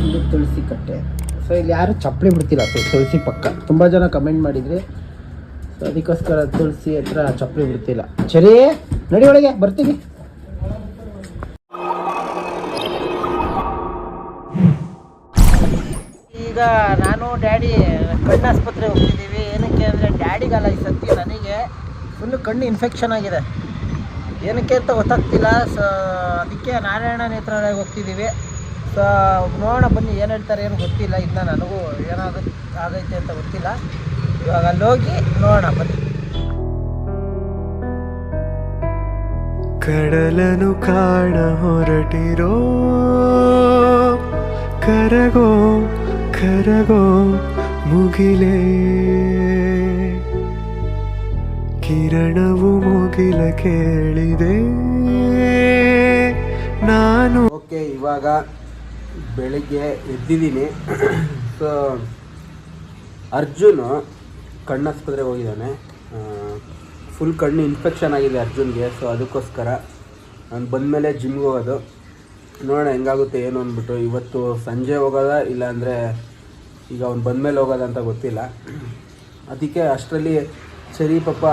ಇಲ್ಲಿ ತುಳಸಿ ಕಟ್ಟೆ. ಸೊ ಇಲ್ಲಿ ಯಾರು ಚಪ್ಪಲಿ ಬಿಡ್ತಿಲ್ಲ ಸೊ ತುಳಸಿ ಪಕ್ಕ. ತುಂಬ ಜನ ಕಮೆಂಟ್ ಮಾಡಿದ್ರಿ ಸೊ ಅದಕ್ಕೋಸ್ಕರ ತುಳಸಿ ಹತ್ರ ಚಪ್ಪಲಿ ಬಿಡ್ತಿಲ್ಲ. ಸರಿ, ನಡಿ ಒಳಗೆ ಬರ್ತೀವಿ ಈಗ ನಾನು ಡ್ಯಾಡಿ ಕಣ್ಣಾಸ್ಪತ್ರೆ ಹೋಗ್ತಿದ್ದೀವಿ. ಏನಕ್ಕೆ ಅಂದರೆ ಡ್ಯಾಡಿಗಲ್ಲ ಈ ಸತಿ ನನಗೆ ಫುಲ್ಲು ಕಣ್ಣು ಇನ್ಫೆಕ್ಷನ್ ಆಗಿದೆ. ಏನಕ್ಕೆ ಅಂತ ಗೊತ್ತಾಗ್ತಿಲ್ಲ. ಸೊ ಅದಕ್ಕೆ ನಾರಾಯಣ ನೇತ್ರಾಲಯಕ್ಕೆ ಹೋಗ್ತಿದ್ದೀವಿ. ಸೊ ನೋಡೋಣ ಬನ್ನಿ ಏನು ಹೇಳ್ತಾರೆ ಏನು ಗೊತ್ತಿಲ್ಲ. ಇನ್ನು ನನಗೂ ಏನಾಗುತ್ತೆ ಆಗೈತೆ ಅಂತ ಗೊತ್ತಿಲ್ಲ. ಇವಾಗ ಅಲ್ಲಿ ಹೋಗಿ ನೋಡೋಣ ಬನ್ನಿ. ಕಡಲನು ಕಾಣ ಹೊರಟಿರೋ. ಕರಗೋ ಕರಗೋ ಮುಗಿಲೇ. ಕಿರಣವು ಮುಗಿಲ ಕೇಳಿದೆ. ನಾನು ಓಕೆ ಇವಾಗ ಬೆಳಿಗ್ಗೆ ಎದ್ದಿದ್ದೀನಿ. ಸೊ ಅರ್ಜುನ್ ಕಣ್ಣಾಸ್ಪತ್ರೆಗೆ ಹೋಗಿದ್ದಾನೆ. ಫುಲ್ ಕಣ್ಣು ಇನ್ಫೆಕ್ಷನ್ ಆಗಿದೆ ಅರ್ಜುನ್ಗೆ ಸೊ ಅದಕ್ಕೋಸ್ಕರ ನಾನು ಬಂದಮೇಲೆ ಜಿಮ್ಗೆ ಹೋಗೋದು. ನೋಡೋಣ ಹೆಂಗಾಗುತ್ತೆ, ಏನು ಅಂದ್ಬಿಟ್ಟು. ಇವತ್ತು ಸಂಜೆ ಹೋಗೋದ ಇಲ್ಲಾಂದರೆ ಈಗ ಅವ್ನು ಬಂದಮೇಲೆ ಹೋಗೋದ ಅಂತ ಗೊತ್ತಿಲ್ಲ. ಅದಕ್ಕೆ ಅಷ್ಟರಲ್ಲಿ ಸರಿ ಪಾಪ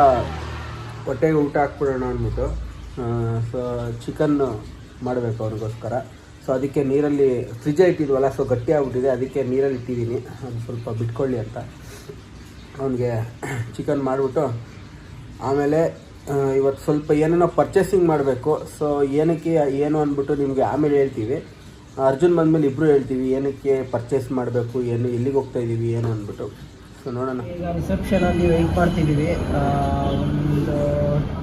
ಹೊಟ್ಟೆಗೆ ಊಟ ಹಾಕ್ಬಿಡೋಣ ಅಂದ್ಬಿಟ್ಟು ಸೊ ಚಿಕನ್ನು ಮಾಡಬೇಕು ಅವನಿಗೋಸ್ಕರ. ಸೊ ಅದಕ್ಕೆ ನೀರಲ್ಲಿ ಫ್ರಿಜ್ ಇಟ್ಟಿದ್ವಲ್ಲ ಸೊ ಗಟ್ಟಿ ಆಗ್ಬಿಟ್ಟಿದೆ ಅದಕ್ಕೆ ನೀರಲ್ಲಿ ಇಟ್ಟಿದ್ದೀನಿ. ಅದು ಸ್ವಲ್ಪ ಬಿಟ್ಕೊಳ್ಳಿ ಅಂತ. ಅವನಿಗೆ ಚಿಕನ್ ಮಾಡಿಬಿಟ್ಟು, ಆಮೇಲೆ ಇವತ್ತು ಸ್ವಲ್ಪ ಏನೇನೋ ಪರ್ಚೇಸಿಂಗ್ ಮಾಡಬೇಕು. ಸೊ ಏನಕ್ಕೆ, ಏನು ಅಂದ್ಬಿಟ್ಟು ನಿಮಗೆ ಆಮೇಲೆ ಹೇಳ್ತೀವಿ. ಅರ್ಜುನ್ ಬಂದಮೇಲೆ ಇಬ್ಬರು ಹೇಳ್ತೀವಿ, ಏನಕ್ಕೆ ಪರ್ಚೇಸ್ ಮಾಡಬೇಕು, ಏನು, ಎಲ್ಲಿಗೆ ಹೋಗ್ತಾ ಇದ್ದೀವಿ ಏನು ಅಂದ್ಬಿಟ್ಟು. ಸೊ ನೋಡೋಣ. ಈಗ ರಿಸೆಪ್ಷನಲ್ಲಿ ವೆಯ್ಟ್ ಮಾಡ್ತಿದ್ದೀವಿ. ಒಂದು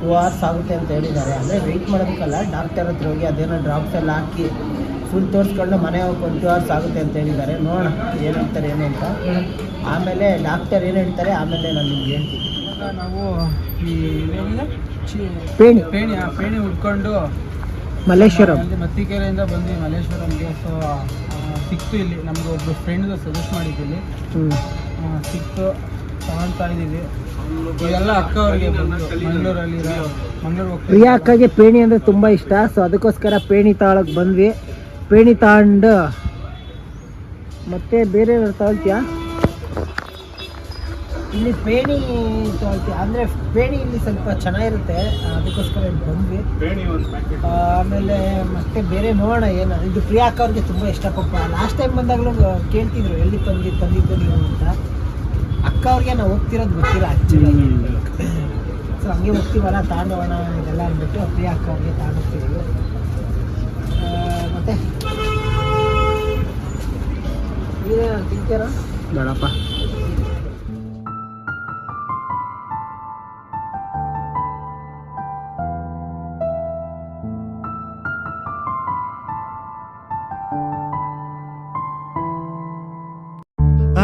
ಟೂ ಅವರ್ಸ್ ಆಗುತ್ತೆ ಅಂತ ಹೇಳಿದ್ದಾರೆ. ಅಂದರೆ ವೆಯ್ಟ್ ಮಾಡೋದಕ್ಕಲ್ಲ ಡಾಕ್ಟರ್ ಹತ್ರ ಹೋಗಿ ಅದೇನೋ ಡ್ರಾಪ್ಸ್ ಎಲ್ಲ ಹಾಕಿ ಫುಲ್ ತೋರಿಸ್ಕೊಂಡು ಮನೆ ಹೋಗಿ ಒಂದು ಟೂ ಅವರ್ಸ್ ಆಗುತ್ತೆ ಅಂತ ಹೇಳಿದ್ದಾರೆ. ನೋಡೋಣ ಏನು ಹೇಳ್ತಾರೆ ಏನು ಅಂತ. ಆಮೇಲೆ ಡಾಕ್ಟರ್ ಏನು ಹೇಳ್ತಾರೆ ಆಮೇಲೆ ನಾನು ನಿಮ್ಗೆ ಹೇಳ್ತೀನಿ. ನಾವು ಈ ಇದೇನಿದೆ? ಚಿ- ಪೇಣಿ. ಪೇಣಿ ಆ ಪೇಣಿ ಉಟ್ಕೊಂಡು ಮಲ್ಲೇಶ್ವರಂ. ಮತ್ತಿಕೆರೆಯಿಂದ ಬಂದು ಮಲ್ಲೇಶ್ವರಂಗೆ ಸೊ ಸಿಕ್ತು ಇಲ್ಲಿ. ನಮ್ಗೆ ಒಬ್ರು ಫ್ರೆಂಡ್ ಸಜೆಸ್ಟ್ ಮಾಡಿದ್ದಿಲ್ಲಿ ಆ, ಸಿಕ್ತು ತಗೊಳ್ತಾ ಇದ್ದೀವಿ. ಎಲ್ಲ ಅಕ್ಕ ಅವ್ರಿಗೆ ಮಂಗಳೂರಲ್ಲಿ ಮಂಗಳೂರು ಪ್ರಿಯಾ ಅಕ್ಕಗೆ ಪೇಣಿ ಅಂದರೆ ತುಂಬ ಇಷ್ಟ. ಸೊ ಅದಕ್ಕೋಸ್ಕರ ಪೇಣಿ ತಾಳಕ್ಕೆ ಬಂದ್ವಿ. ಪೇಣಿ ತಗೊಂಡು ಮತ್ತೆ ಬೇರೆ ತಗೊಳ್ತೀಯಾ? ಇಲ್ಲಿ ಪೇಣಿ ತಗೊಳ್ತೀಯ? ಅಂದರೆ ಪೇಣಿ ಇಲ್ಲಿ ಸ್ವಲ್ಪ ಚೆನ್ನಾಗಿರುತ್ತೆ. ಅದಕ್ಕೋಸ್ಕರ ಇಲ್ಲಿ ಬಂದ್ವಿ. ಆಮೇಲೆ ಮತ್ತೆ ಬೇರೆ ನೋಡೋಣ ಏನು. ಇದು ಪ್ರಿಯಾ ಅಕ್ಕ ಅವ್ರಿಗೆ ತುಂಬ ಇಷ್ಟ ಪಾಪ. ಲಾಸ್ಟ್ ಟೈಮ್ ಬಂದಾಗಲೂ ಕೇಳ್ತಿದ್ರು ಎಲ್ಲಿ ತಂದಿ ತಂದಿದ್ದು ನೀವು ಅಂತ. ಅಕ್ಕ ಅವ್ರಿಗೆ ನಾವು ಹೋಗ್ತಿರೋದು ಗೊತ್ತಿಲ್ಲ ಆ್ಯಕ್ಚುಲಿ ಸೊ ಹಂಗೆ ಹೋಗ್ತೀವಲ್ಲ ತಗೊಂಡೋಗೋಣ ಇದೆಲ್ಲ ಅಂದ್ಬಿಟ್ಟು ಪ್ರಿಯಾ ಅಕ್ಕ ಅವ್ರಿಗೆ ತಗೊಂಡೋಗ್ತಿದ್ದೀವಿ ಮತ್ತೆ? ನೀವೇನಾದ್ರು ತಿಂತೀರಾ? ಬೇಡಪ್ಪ.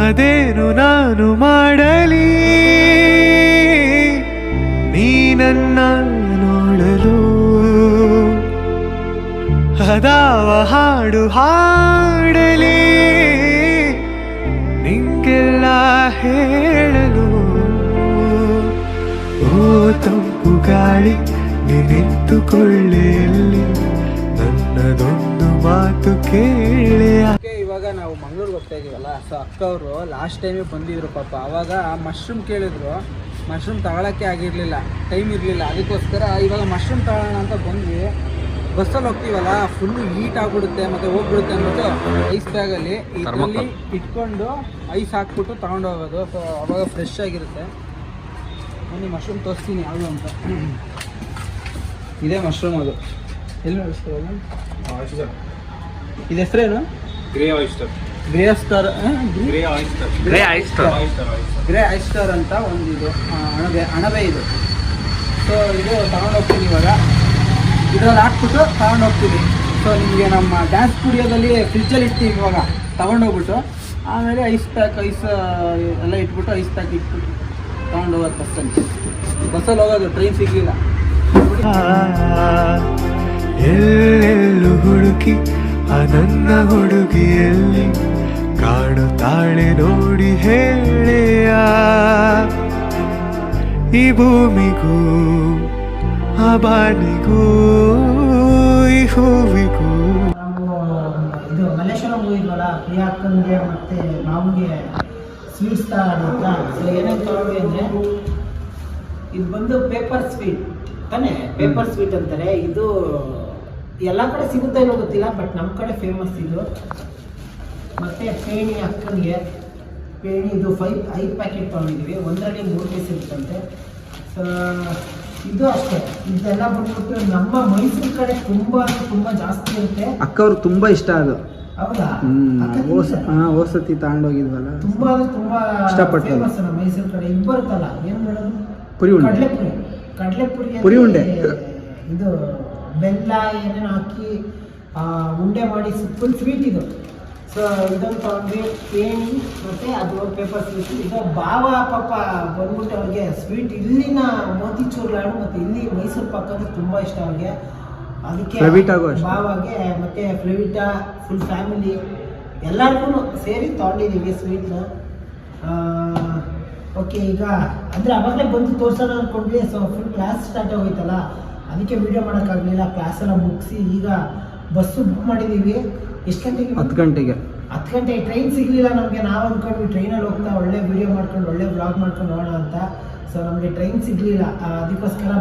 ಅದೇನು ನಾನು ಮಾಡಲಿ ನೀ ನನ್ನ ಅದಾವ ಹಾಡು ಹಾಡಲಿ. ನಿಂಗೆಲ್ಲ ಹೇಳಲು ಓ ತಂಪು ಗಾಳಿ ನಿಂತುಕೊಳ್ಳಿ ನನ್ನದೊಂದು ಮಾತು ಕೇಳಿ. ಇವಾಗ ನಾವು ಮಂಗಳೂರಿಗೆ ಹೋಗ್ತಾ ಇದೀವಲ್ಲ ಸೊ ಅಕ್ಕ ಅವರು ಲಾಸ್ಟ್ ಟೈಮೇ ಬಂದಿದ್ರು ಪಾಪ. ಅವಾಗ ಮಶ್ರೂಮ್ ಕೇಳಿದ್ರು ಮಶ್ರೂಮ್ ತಗೊಳಕ್ಕೆ ಆಗಿರಲಿಲ್ಲ ಟೈಮ್ ಇರಲಿಲ್ಲ. ಅದಕ್ಕೋಸ್ಕರ ಇವಾಗ ಮಶ್ರೂಮ್ ತಗೊಳ್ಳೋಣ ಅಂತ ಬಂದ್ವಿ. ಬಸ್ಸಲ್ಲಿ ಹೋಗ್ತೀವಲ್ಲ ಫುಲ್ಲು ಹೀಟ್ ಆಗಿಬಿಡುತ್ತೆ ಮತ್ತು ಹೋಗ್ಬಿಡುತ್ತೆ ಅಂದ್ಬಿಟ್ಟು ಐಸ್ ಬ್ಯಾಗಲ್ಲಿ ಇದರಲ್ಲಿ ಇಟ್ಕೊಂಡು ಐಸ್ ಹಾಕ್ಬಿಟ್ಟು ತಗೊಂಡು ಹೋಗೋದು. ಸೊ ಅವಾಗ ಫ್ರೆಶ್ ಆಗಿರುತ್ತೆ. ಬನ್ನಿ ಮಶ್ರೂಮ್ ತೋರಿಸ್ತೀನಿ ಯಾವುದು ಅಂತ. ಇದೇ ಮಶ್ರೂಮ್ ಅದು. ಎಲ್ಲಿ ನೋಡಿಸ್ತಾರೆ ಇದು ಹೆಸರೇನು? Grey oyster grey star grey oyster grey grey star ಅಂತ ಒಂದು ಇದು ಅಣಬೆ ಅಣಬೆ ಇದು. ಸೊ ಇದು ತಗೊಂಡು ಹೋಗ್ತೀನಿ ಇವಾಗ. ಇದರಲ್ಲಿ ಹಾಕ್ಬಿಟ್ಟು ತಗೊಂಡು ಹೋಗ್ತೀವಿ. ಸೊ ನಿಮಗೆ ನಮ್ಮ ಡ್ಯಾನ್ಸ್ ಸ್ಟುಡಿಯೋದಲ್ಲಿ ಫ್ರಿಜ್ಜಲ್ಲಿ ಇಡ್ತೀವಿ ಇವಾಗ. ತಗೊಂಡೋಗ್ಬಿಟ್ಟು ಆಮೇಲೆ ಐಸ್ ಪ್ಯಾಕ್ ಐಸ್ ಎಲ್ಲ ಇಟ್ಬಿಟ್ಟು ಐಸ್ ಪ್ಯಾಕ್ ಇಟ್ಬಿಟ್ಟು ತಗೊಂಡು ಹೋಗೋದು ಬಸ್ಸಲ್ಲಿ ಬಸ್ಸಲ್ಲಿ ಹೋಗೋದು ಟ್ರೈನ್ ಸಿಗಲಿಲ್ಲ. ಎಲ್ಲೆಲ್ಲೂ ಹುಡುಕಿ ಅದನ್ನ ಹುಡುಗಿಯಲ್ಲಿ ಕಾಣುತ್ತಾಳೆ ನೋಡಿ ಹೇಳೆಯ? ಈ ಭೂಮಿಗೂ ಈ ಹೂವಿಗೂ ನಾವು ಇದು ಮಲ್ಲೇಶ್ವರಂ ಹೋಗಿದ್ವಲ್ಲ ಪ್ರಿಯಾ ಅಕ್ಕನಿಗೆ ಮತ್ತೆ ಮಾವಿಗೆ ಸ್ವೀಟ್ಸ್ ತಗೊಂಡಿದ್ದ ಸೊ ಏನೇನು ತಗೊಂಡ್ವಿ ಅಂದರೆ ಇದು ಬಂದು ಪೇಪರ್ ಸ್ವೀಟ್ ತಾನೇ? ಪೇಪರ್ ಸ್ವೀಟ್ ಅಂತಾರೆ. ಇದು ಎಲ್ಲ ಕಡೆ ಸಿಗುತ್ತೆ ಏನೋ ಗೊತ್ತಿಲ್ಲ ಬಟ್ ನಮ್ಮ ಕಡೆ ಫೇಮಸ್ ಇದು. ಮತ್ತು ಪೇಣಿ ಅಕ್ಕನಿಗೆ ಪೇಣಿ ಇದು ಫೈವ್ ಐದು ಪ್ಯಾಕೆಟ್ ತೊಗೊಂಡಿದ್ದೀವಿ. ಒಂದರಲ್ಲಿ ಮೂರು ಪೀಸ್ ಇರುತ್ತಂತೆ. ಸೊ ಇದು ಅಷ್ಟೇ. ಇದೆಲ್ಲ ಬಂದ್ಬಿಟ್ಟು ನಮ್ಮ ಮೈಸೂರು ಕಡೆ ತುಂಬಾ ತುಂಬಾ ತುಂಬ ಜಾಸ್ತಿ ಇರುತ್ತೆ. ಅಕ್ಕ ಅವ್ರಿಗೆ ತುಂಬ ಇಷ್ಟ ಅದು. ಹೌದಾ? ಅಕ್ಕ ಓಸ? ಹಾಂ ಓಸತಿ ತಗೊಂಡೋಗಿದ್ವಲ್ಲ ತುಂಬಾ ಅಂದ್ರೆ ತುಂಬಾ ಇಷ್ಟಪಟ್ಟು. ಫೇಮಸ್ ನಮ್ಮ ಮೈಸೂರು ಕಡೆ. ಇದು ಬರುತ್ತಲ್ಲ ಏನು ಮಾಡೋದು ಪುರಿ ಉಂಡೆ. ಕಡಲೆಪುರಿ ಕಡಲೆಪುರಿ ಪುರಿ ಉಂಡೆ. ಇದು ಬೆಲ್ಲ ಏನೇನು ಹಾಕಿ ಆ, ಉಂಡೆ ಮಾಡಿ ಫುಲ್ ಸ್ವೀಟ್ ಇದು. ಸೊ ಇದನ್ನು ತೊಗೊಂಡ್ರಿ ಪೇಣಿ ಮತ್ತೆ ಅದು ಪೇಪರ್ ಸ್ವೀಟ್ ಇದು ಭಾವ ಪಾಪ ಬಂದ್ಬಿಟ್ಟು ಅವ್ರಿಗೆ ಸ್ವೀಟ್ ಇಲ್ಲಿನ ಮೋತಿಚೂರ್ ಲಾಡು ಮತ್ತೆ ಇಲ್ಲಿ ಮೈಸೂರು ಪಾಕ್ ಅಂದರೆ ತುಂಬಾ ಇಷ್ಟ ಅವ್ರಿಗೆ. ಅದಕ್ಕೆ ಬಾವಾಗೆ. ಭಾವಾಗೆ ಮತ್ತೆ ಫ್ಲೆವಿಟಾ ಫುಲ್ ಫ್ಯಾಮಿಲಿ ಎಲ್ಲರಿಗೂ ಸೇರಿ ತೊಗೊಂಡಿದ್ದೀವಿ ಸ್ವೀಟ್ನ ಓಕೆ ಈಗ ಅಂದರೆ ಅವಾಗಲೇ ಬಂದು ತೋರ್ಸೋಣ ಅಂದ್ಕೊಂಡ್ವಿ ಸೊ ಫುಲ್ ಕ್ಲಾಸ್ ಸ್ಟಾರ್ಟ್ ಆಗೋಯ್ತಲ್ಲ. ಅದಕ್ಕೆ ವೀಡಿಯೋ ಮಾಡೋಕ್ಕಾಗಲಿಲ್ಲ. ಕ್ಲಾಸ್ ಎಲ್ಲ ಮುಗಿಸಿ ಈಗ ಬಸ್ಸು ಬುಕ್ ಮಾಡಿದ್ದೀವಿ ಎಷ್ಟು ಗಂಟೆಗೆ ಹತ್ತು ಗಂಟೆಗೆ. ಹತ್ತು ಗಂಟೆ ಟ್ರೈನ್ ಸಿಗಲಿಲ್ಲ ನಮಗೆ ನಾವು ಅಂದ್ಕೊಂಡ್ವಿ ಟ್ರೈನಲ್ಲಿ ಹೋಗ್ತಾ ಒಳ್ಳೆ ವಿಡಿಯೋ ಮಾಡ್ಕೊಂಡು ಒಳ್ಳೆ ಬ್ಲಾಗ್ ಮಾಡ್ಕೊಂಡು ಹೋಗೋಣ ಅಂತ. ಸೊ ನಮಗೆ ಟ್ರೈನ್ ಸಿಗಲಿಲ್ಲ. ಅದಕ್ಕೋಸ್ಕರ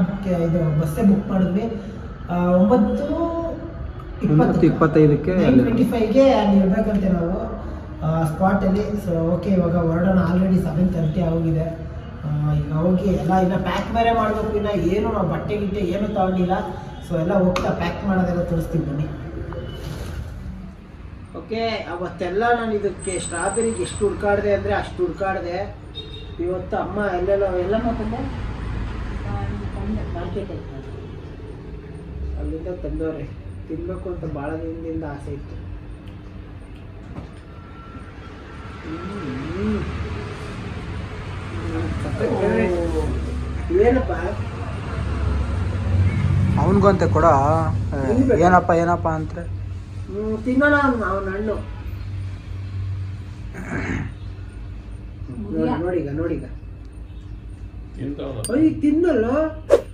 ಇದು ಬಸ್ಸೇ ಬುಕ್ ಮಾಡಿದ್ವಿ. ಒಂಬತ್ತು ಇಪ್ಪತ್ತು. ಇಪ್ಪತ್ತೈದಕ್ಕೆ ಟ್ವೆಂಟಿ ಫೈವ್ಗೆ ಅಲ್ಲಿ ಇರಬೇಕಂತೆ ನಾವು ಸ್ಪಾಟಲ್ಲಿ ಸೊ ಓಕೆ ಇವಾಗ ಹೊರಡೋಣ ಆಲ್ರೆಡಿ ಸೆವೆನ್ ತರ್ಟಿ ಆಗೋಗಿದೆ. ಈಗ ಹೋಗಿ ಎಲ್ಲ ಇನ್ನು ಪ್ಯಾಕ್ ಬೇರೆ ಮಾಡಬೇಕು ಇನ್ನು ಏನು ನಾವು ಬಟ್ಟೆ ಗಿಟ್ಟೆ ಏನು ತಗೊಂಡಿಲ್ಲ. ಸೊ ಎಲ್ಲ ಹೋಗ್ತಾ ಪ್ಯಾಕ್ ಮಾಡೋದೆಲ್ಲ ತೋರಿಸ್ತೀವಿ ಬನ್ನಿ. ಓಕೆ ಅವತ್ತೆಲ್ಲ ನಾನು ಇದಕ್ಕೆ ಸ್ಟ್ರಾಬೆರಿಗೆ ಎಷ್ಟು ಹುಡ್ಕಾಡಿದೆ ಅಂದರೆ ಅಷ್ಟು ಹುಡ್ಕಾಡಿದೆ. ಇವತ್ತು ಅಮ್ಮ ಎಲ್ಲೆಲ್ಲ ಎಲ್ಲ ತಂದೆ? ಅಲ್ಲಿಂದ ತಂದವ್ರೆ. ತಿನ್ಬೇಕು ಅಂತ ಭಾಳ ದಿನದಿಂದ ಆಸೆ ಇತ್ತು. ಏನಪ್ಪ? ಅವನಿಗೂ ಅಂತ ಕೊಡ ಏನಪ್ಪ ಏನಪ್ಪ ಹ್ಮ್, ತಿನ್ನೋಣ ಅವನ ಹಣ್ಣು. ನೋಡಿ ನೋಡೀಗ ನೋಡೀಗ ಅಯ್ಯ ತಿನ್ನಲ್ಲ?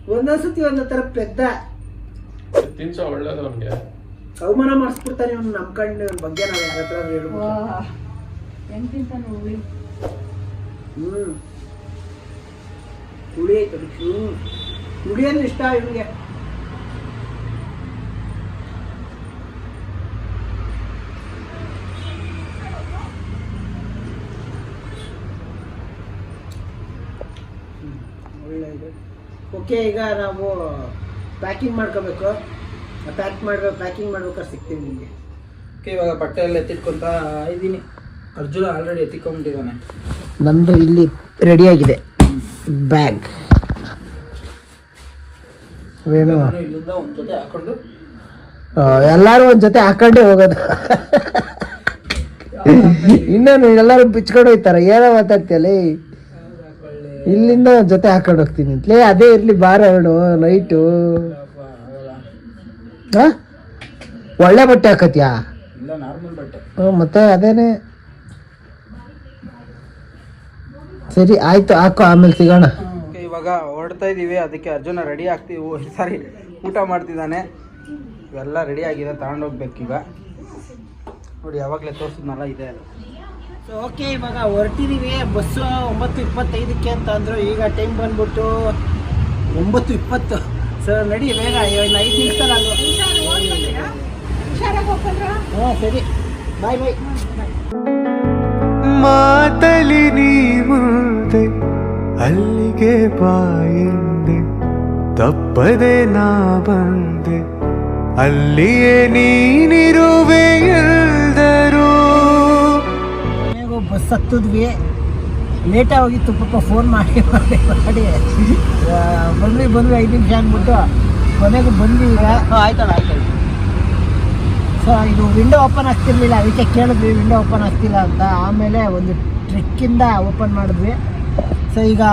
ಒಂದೊಂದ್ಸತಿ ಒಂದೊಂದ್ ಥರ ಪೆದ್ದ. ತಿನ್ಸ ಒಳ್ಳೇದು ಅವನಿಗೆ. ಅವಮಾನ ಮಾಡಿಸ್ಬಿಡ್ತಾನೆ ಅವ್ನು ನಮ್ಮ ಕಣ್ಣು ಇವ್ನ ಬಗ್ಗೆ ನಾವು ಯಾರ ಹತ್ರ ಹೇಳ್ಬಿಟ್ಟು ಹ್ಮ್. ಹುಳಿ ಐತೆ ಹ್ಞೂ ಹ್ಮ್. ಹುಳಿ ಅಂದ್ರೆ ಇಷ್ಟ ಇವನಿಗೆ ಒಳ್ಳೆ ಇದೆ ಓಕೆ ಈಗ ನಾವು ಪ್ಯಾಕಿಂಗ್ ಮಾಡ್ಕೋಬೇಕು. ಪ್ಯಾಕ್ ಮಾಡ್ಬೇಕು ಪ್ಯಾಕಿಂಗ್ ಮಾಡ್ಬೇಕಾದ್ರೆ ಸಿಗ್ತೀವಿ ನಿಮಗೆ. ಓಕೆ ಇವಾಗ ಬಟ್ಟೆ ಎಲ್ಲ ಎತ್ತಿಟ್ಕೊಂತ ಇದ್ದೀನಿ. ಅರ್ಜುನ ಆಲ್ರೆಡಿ ಎತ್ತಿಕೊಂಡಿದ್ದಾನೆ ನಂದು ಇಲ್ಲಿ ರೆಡಿಯಾಗಿದೆ ಬ್ಯಾಗ್ ಏನು ಇಲ್ಲಿಂದ ಒಂದು ಜೊತೆ ಹಾಕೊಂಡು. ಎಲ್ಲರೂ ಒಂದು ಜೊತೆ ಹಾಕೊಂಡೇ ಹೋಗೋದು. ಇನ್ನೇನು ಎಲ್ಲರೂ ಬಿಚ್ಕೊಂಡು ಹೋಯ್ತಾರ ಏನೋ ಮಾತಾಡ್ತೀಯಲ್ಲ ಇಲ್ಲಿಂದ ಜೊತೆ ಹಾಕೊಂಡು ಹೋಗ್ತೀನಿ ಅಂತಲೇ ಅದೇ ಇರ್ಲಿ ಬಾರ ಹೇಳು ಲೈಟು ಹಾಂ? ಒಳ್ಳೆ ಬಟ್ಟೆ ಹಾಕತ್ಯಾ? ಹ್ಞೂ ಮತ್ತೆ ಅದೇನೆ? ಸರಿ ಆಯ್ತು ಹಾಕು ಆಮೇಲೆ ಸಿಗೋಣ. ಇವಾಗ ಹೊರಡ್ತಾ ಇದ್ದೀವಿ ಅದಕ್ಕೆ ಅರ್ಜುನ ರೆಡಿ ಆಗ್ತೀವಿ ಸಾರಿ ಊಟ ಮಾಡ್ತಿದ್ದಾನೆ. ಇವೆಲ್ಲ ರೆಡಿ ಆಗಿದೆ ತಗೊಂಡೋಗ್ಬೇಕೀಗ ನೋಡಿ ಯಾವಾಗಲೇ ತೋರಿಸಿದ್ನಲ್ಲ ಇದೆ ಅದು ಓಕೆ ಇವಾಗ ಹೊರಟಿದ್ದೀವಿ ಬಸ್ಸು ಒಂಬತ್ತು ಇಪ್ಪತ್ತೈದಕ್ಕೆ ಅಂತ ಅಂದರು. ಈಗ ಟೈಮ್ ಬಂದ್ಬಿಟ್ಟು ಒಂಬತ್ತು ಇಪ್ಪತ್ತು. ಸರ್ ನಡಿ ಬೇಗ. ಇನ್ನು ಐದು ನಿಮಿಷದಲ್ಲಿ ಹಾಂ ಸರಿ. ಬಾಯ್ ಬಾಯ್ ಮಾತಲಿ ನೀ ಮುಂದೆ ಅಲ್ಲಿಗೆ ಬಾಯಿಂದೆ ತಪ್ಪದೆ ನಾ ಬಂದೆ ಅಲ್ಲಿಯೇ ನೀನಿರುವೆ. ಹತ್ತಿದ್ವಿ ಲೇಟಾಗಿ ಹೋಗಿತ್ತು ಪಾಪ ಫೋನ್ ಮಾಡಿ ಮಾಡಿ ಮಾಡಿ. ಬಂದ್ವಿ ಬಂದ್ವಿ ಐದು ನಿಮಿಷ ಅಂದ್ಬಿಟ್ಟು ಕೊನೆಗೆ ಬಂದ್ವಿ ಈಗ. ಆಯ್ತಲ್ಲ ಆಯ್ತಲ್ಲ ಸೊ ಇದು ವಿಂಡೋ ಓಪನ್ ಆಗ್ತಿರ್ಲಿಲ್ಲ. ಅದಕ್ಕೆ ಕೇಳಿದ್ವಿ ವಿಂಡೋ ಓಪನ್ ಆಗ್ತಿಲ್ಲ ಅಂತ. ಆಮೇಲೆ ಒಂದು ಟ್ರಿಕ್ಕಿಂದ ಓಪನ್ ಮಾಡಿದ್ವಿ. ಸೊ ಈಗ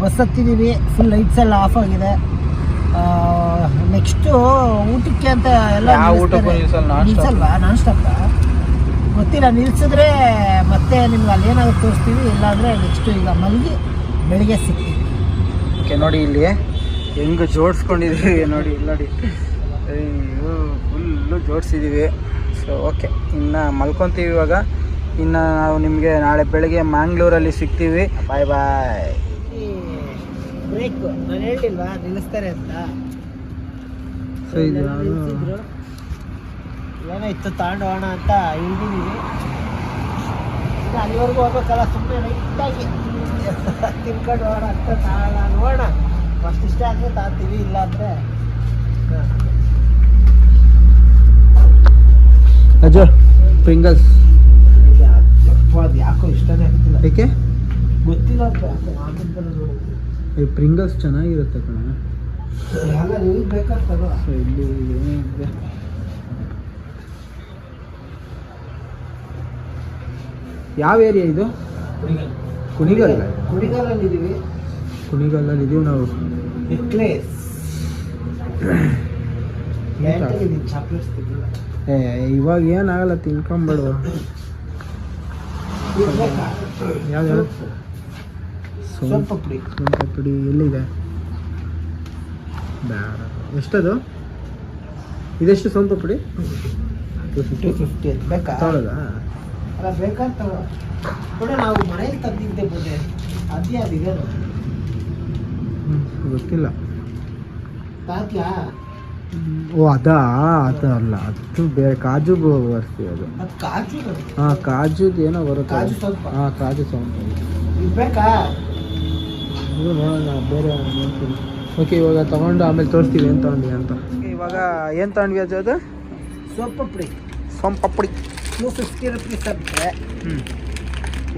ಬಸ್ ಹತ್ತಿದ್ದೀವಿ ಫುಲ್ ಲೈಟ್ಸ್ ಎಲ್ಲ ಆಫ್ ಆಗಿದೆ. ನೆಕ್ಸ್ಟು ಊಟಕ್ಕೆ ಅಂತ ಎಲ್ಲ. ನಿಲ್ಸಲ್ವಾ? ನಾನ್ ಸ್ಟಾಪ್ ಗೊತ್ತಿಲ್ಲ ನಿಲ್ಸಿದ್ರೆ ಮತ್ತೆ ನಿಮ್ಗೆ ಅಲ್ಲಿ ಏನಾದ್ರು ತೋರಿಸ್ತೀವಿ ಇಲ್ಲಾಂದರೆ ನೆಕ್ಸ್ಟು ಈಗ ಮಲಗಿ ಬೆಳಿಗ್ಗೆ ಸಿಗ್ತೀವಿ. ಓಕೆ ನೋಡಿ ಇಲ್ಲಿ ಹೆಂಗೆ ಜೋಡಿಸ್ಕೊಂಡಿದ್ದೀವಿ ನೋಡಿ ಇಲ್ಲಿ ನೋಡಿ. ಫುಲ್ಲು ಜೋಡಿಸಿದ್ದೀವಿ ಸೊ ಓಕೆ ಇನ್ನು ಮಲ್ಕೊತೀವಿ ಇವಾಗ. ಇನ್ನು ನಾವು ನಿಮಗೆ ನಾಳೆ ಬೆಳಿಗ್ಗೆ ಮ್ಯಾಂಗ್ಳೂರಲ್ಲಿ ಸಿಗ್ತೀವಿ. ಬಾಯ್ ಬಾಯ್ ಬ್ರೇಕು ನಾನು ಹೇಳಿಲ್ವಾ? ನಿಲ್ಲಿಸ್ತಾರೆ ಅಂತ. ಸೊ ಇದು. ಏನೋ ಇತ್ತು ತಗೊಂಡು ಹೋಗೋಣ ಅಂತ ಇಳಿದೀವಿ ಇನ್ನು ಅಲ್ಲಿವರೆಗೂ ಹೋಗ್ಬೇಕಲ್ಲ ಸುಮ್ಮನೆ ಲೈಟಾಗಿ ತಿನ್ಕೊಂಡು ಹೋಗೋಣ ಅಂತ ತಾಳ ನೋಡೋಣ. ಫಸ್ಟ್ ಇಷ್ಟ ಆದರೆ ತಾತೀವಿ ಇಲ್ಲ ಅಂದರೆ. ಅಜ್ಜ ಪ್ರಿಂಗಲ್ಸ್ ಅದು ಯಾಕೋ ಇಷ್ಟನೇ ಆಗ್ತಿಲ್ಲ. ಏಕೆ? ಗೊತ್ತಿಲ್ಲ ಅಂತ ಯಾಕೋ ಆಮೇಲೆ ಈ ಪ್ರಿಂಗಲ್ಸ್ ಚೆನ್ನಾಗಿರುತ್ತೆ ಕಣ. ಯಾವಾಗ ನೀವು ಬೇಕಾಗ್ತದೋ ಇಲ್ಲಿ ಏನಿದೆ? ಯಾವ ಏರಿಯಾ ಇದು? ಕುಣಿಗಲ್. ಕುಡಿಗಾಲಲ್ಲಿ ಇದೀವಿ ಕುಣಿಗಲ್ಲಲ್ಲಿ ಇದೀವಿ ನಾವು ಏ ಇವಾಗ ಏನಾಗಲ್ಲ ತಿನ್ಕೊಂಬೇಡುವ ಯಾವ್ದು ಯಾವ್ದು ಸ್ವಲ್ಪ ಪುಡಿ. ಸ್ವಲ್ಪ ಪುಡಿ ಎಲ್ಲಿದೆ? ಬೇಡ ಎಷ್ಟದು? ಇದೆಷ್ಟು ಸ್ವಲ್ಪ ಪುಡಿ? ಫಿಫ್ಟಿ ಫಿಫ್ಟಿ ಬೇಕಾ? ಬೇಕಾ ಅಲ್ಲ ಬೇಕಂತ ಕೂಡ ನಾವು ಮನೇಲಿ ತಂದಿದ್ದೆ ಬಂದೆ ಅದೇ. ಗೊತ್ತಿಲ್ಲ. ತಾತ್ಯಾ? ಓ ಅದಾ? ಅದು ಅಲ್ಲ. ಅದು ಬೇರೆ ಕಾಜು ಬರ್ತೀವಿ ಅದು. ಕಾಜು ಹಾಂ ಕಾಜುದು ಏನೋ ಬರುತ್ತೆ. ಕಾಜು ಸ್ವಲ್ಪ. ಹಾಂ ಕಾಜು ಸೌಂಡ್ ಬೇಕಾ? ಬೇರೆ ಓಕೆ ಇವಾಗ ತಗೊಂಡು ಆಮೇಲೆ ತೋರಿಸ್ತೀವಿ ಏನು ತಗೊಂಡ್ವಿ ಅಂತ. ಇವಾಗ ಏನು ತಗೊಂಡ್ವಿ ಅದು? ಅದು ಸ್ವಲ್ಪ ಪುಡಿ soan papdi two fifty rupees ಅಂದರೆ ಹ್ಞೂ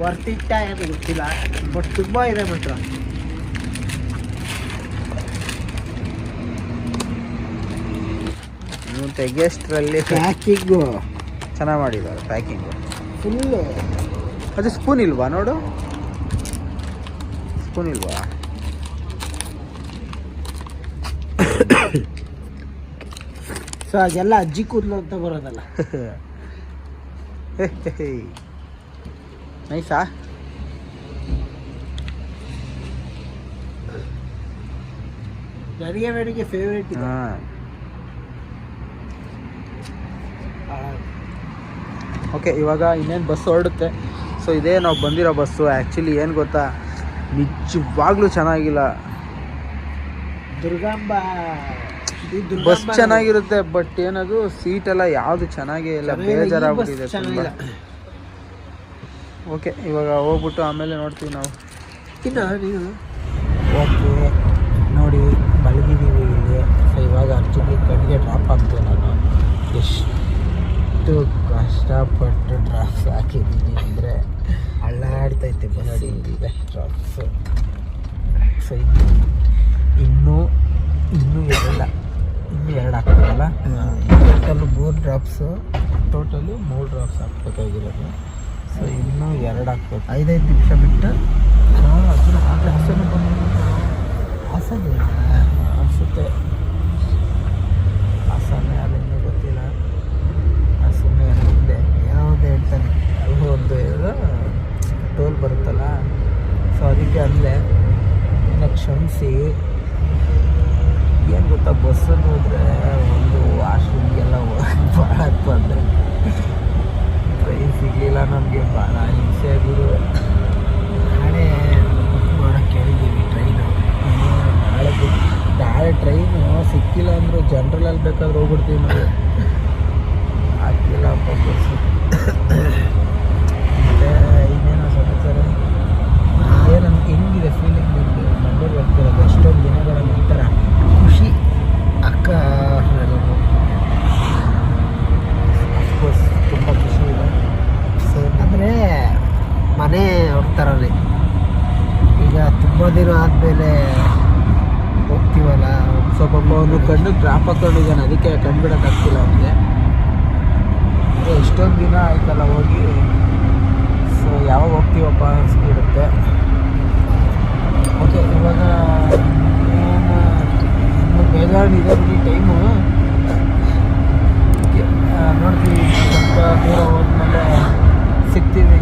ವರ್ತಿಟ್ಟ ಏನು ಗೊತ್ತಿಲ್ಲ. ಬಟ್ ತುಂಬ ಇದೆ ಮಾತ್ರ. ನೀವು ತೆಗೆಯಷ್ಟರಲ್ಲಿ ಪ್ಯಾಕಿಂಗು ಚೆನ್ನಾಗಿ ಮಾಡಿದ್ದಾರೆ ಪ್ಯಾಕಿಂಗು ಫುಲ್ಲು ಅದು ಸ್ಪೂನ್ ಇಲ್ವಾ ನೋಡು? ಸ್ಪೂನ್ ಇಲ್ವಾ? ಸೊ ಅದೆಲ್ಲ ಅಜ್ಜಿ ಕೂದಲು ಅಂತ ಬರೋದಲ್ಲ. ನೈಸಾ ನನಗೆ ನನಗೆ ಫೇವ್ರೇಟ್ ಇದೆ. ಹಾಂ. ಓಕೆ ಇವಾಗ ಇನ್ನೇನು ಬಸ್ ಹೊರಡುತ್ತೆ. ಸೊ ಇದೇ ನಾವು ಬಂದಿರೋ ಬಸ್ಸು ಆ್ಯಕ್ಚುಲಿ ಏನು ಗೊತ್ತಾ? ನಿಜವಾಗ್ಲೂ ಚೆನ್ನಾಗಿಲ್ಲ. ದುರ್ಗಾಂಬ. ಬಸ್ ಚೆನ್ನಾಗಿರುತ್ತೆ ಬಟ್ ಏನದು ಸೀಟ್ ಎಲ್ಲ ಯಾವುದು ಚೆನ್ನಾಗೇ ಇಲ್ಲ ಬೇಜಾರಾಗ್ಬಿಟ್ಟಿದೆ ತುಂಬ. ಓಕೆ ಇವಾಗ ಹೋಗ್ಬಿಟ್ಟು ಆಮೇಲೆ ನೋಡ್ತೀವಿ ನಾವು. ಓಕೆ ನೋಡಿ ಮಲಗಿದ್ದೀವಿ ಇಲ್ಲಿ. ಸೊ ಇವಾಗ ಅರ್ಜುನ್ ಕಡೆಗೆ ಡ್ರಾಪ್ ಆಗ್ತೀವಿ ನಾನು. ಎಷ್ಟು ಕಷ್ಟಪಟ್ಟು ಡ್ರಾಪ್ಸ್ ಹಾಕಿದ್ದೀನಿ ಅಂದರೆ ಅಳ್ಳಾಡ್ತೈತೆ ಬಸ್ ನೋಡಿ ಇದೆ ಡ್ರಾಪ್ಸು ಸೊ ಇನ್ನೂ ಇನ್ನೂ ಎರಡ ಇನ್ನೂ ಎರಡು ಹಾಕ್ಬೇಕಲ್ಲ ಟೋಟಲು ಮೂರು ಡ್ರಾಪ್ಸು ಟೋಟಲು ಮೂರು ಡ್ರಾಪ್ಸ್ ಹಾಕ್ಬೇಕಾಗಿರೋದು ಸೊ ಇನ್ನೂ ಎರಡು ಹಾಕ್ಬೇಕು ಐದೈದು ನಿಮಿಷ ಬಿಟ್ಟು. ಅದನ್ನು ಹಾಸನ ಬಂದು ಹಾಸನ ಅನಿಸುತ್ತೆ ಹಾಸನ ಅದೇನೋ ಗೊತ್ತಿಲ್ಲ ಸುಮ್ಮನೆ ಹಿಂದೆ ಯಾವ್ದು ಹೇಳ್ತಾನೆ ಅಲ್ಲೂ ಒಂದು ಏನೋ ಟೋಲ್ ಬರುತ್ತಲ್ಲ ಸೊ ಅದಕ್ಕೆ ಅಲ್ಲೇ ಇನ್ನು ಕ್ಷಮಿಸಿ ಏನು ಗೊತ್ತಾ ಬಸ್ಸಲ್ಲಿ ಹೋದರೆ ಒಂದು ವಾಶ್ರೂಮ್ಗೆಲ್ಲ ಭಾಳ ತೊಂದರೆ ಟ್ರೈನ್ ಸಿಗಲಿಲ್ಲ ನಮಗೆ ಭಾಳ ಹಿಂಸೆ ಗುರು ನಾಳೆ ಬುಕ್ ಮಾಡೋಕ್ಕೆ ಹೇಳಿದ್ದೀವಿ ಟ್ರೈನು ನಾಳೆ ಬುಕ್ ನಾಳೆ ಟ್ರೈನು ಸಿಕ್ಕಿಲ್ಲ ಅಂದರೂ ಜನ್ರಲಲ್ಲಿ ಬೇಕಾದ್ರೆ ಹೋಗ್ಬಿಡ್ತೀವಿ ನಾವು ಆಗ್ತಿಲ್ಲಪ್ಪ ಬಸ್ಸು ಮತ್ತು ಇನ್ನೇನೋ ಸಮಾಚಾರ ಏನು ಹೆಂಗಿದೆ ಫೀಲಿಂಗ್ ನಿಮಗೆ ಮಂಗಳೂರು ಹೋಗ್ತಿರೋದು ಎಷ್ಟೊಂದು ದಿನಗಳ ನಂತರ ಖುಷಿ ಅಕ್ಕ ಅಫ್ಕೋರ್ಸ್ ತುಂಬ ಖುಷಿ ಇದೆ ಸೊ ಅಂದರೆ ಮನೆ ಅವ್ರ ಥರನೇ ಈಗ ತುಂಬ ದಿನ ಆದಮೇಲೆ ಹೋಗ್ತೀವಲ್ಲ ಸೊ ಪಾಪ ಅವನು ಕಣ್ಣು ಡ್ರಾಪ್ ಹಾಕೊಂಡಿದ್ದಾನೆ ಅದಕ್ಕೆ ಕಂಡುಬಿಡೋಕ್ಕಾಗ್ತಿಲ್ಲ ಅವನಿಗೆ. ಅಂದರೆ ಎಷ್ಟೊಂದು ದಿನ ಆಯ್ತಲ್ಲ ಹೋಗಿ. ಸೊ ಯಾವಾಗ ಹೋಗ್ತೀವಪ್ಪ ಅನಿಸ್ಬಿಡುತ್ತೆ ಓಕೆ ಇವಾಗ ಇನ್ನು ಇನ್ನೂ ಬೇಜಾರಿದೆ ಬಿಡಿ ಟೈಮು ನೋಡ್ತೀವಿ ಸ್ವಲ್ಪ ದೂರ ಹೋದ್ಮೇಲೆ ಸಿಗ್ತೀವಿ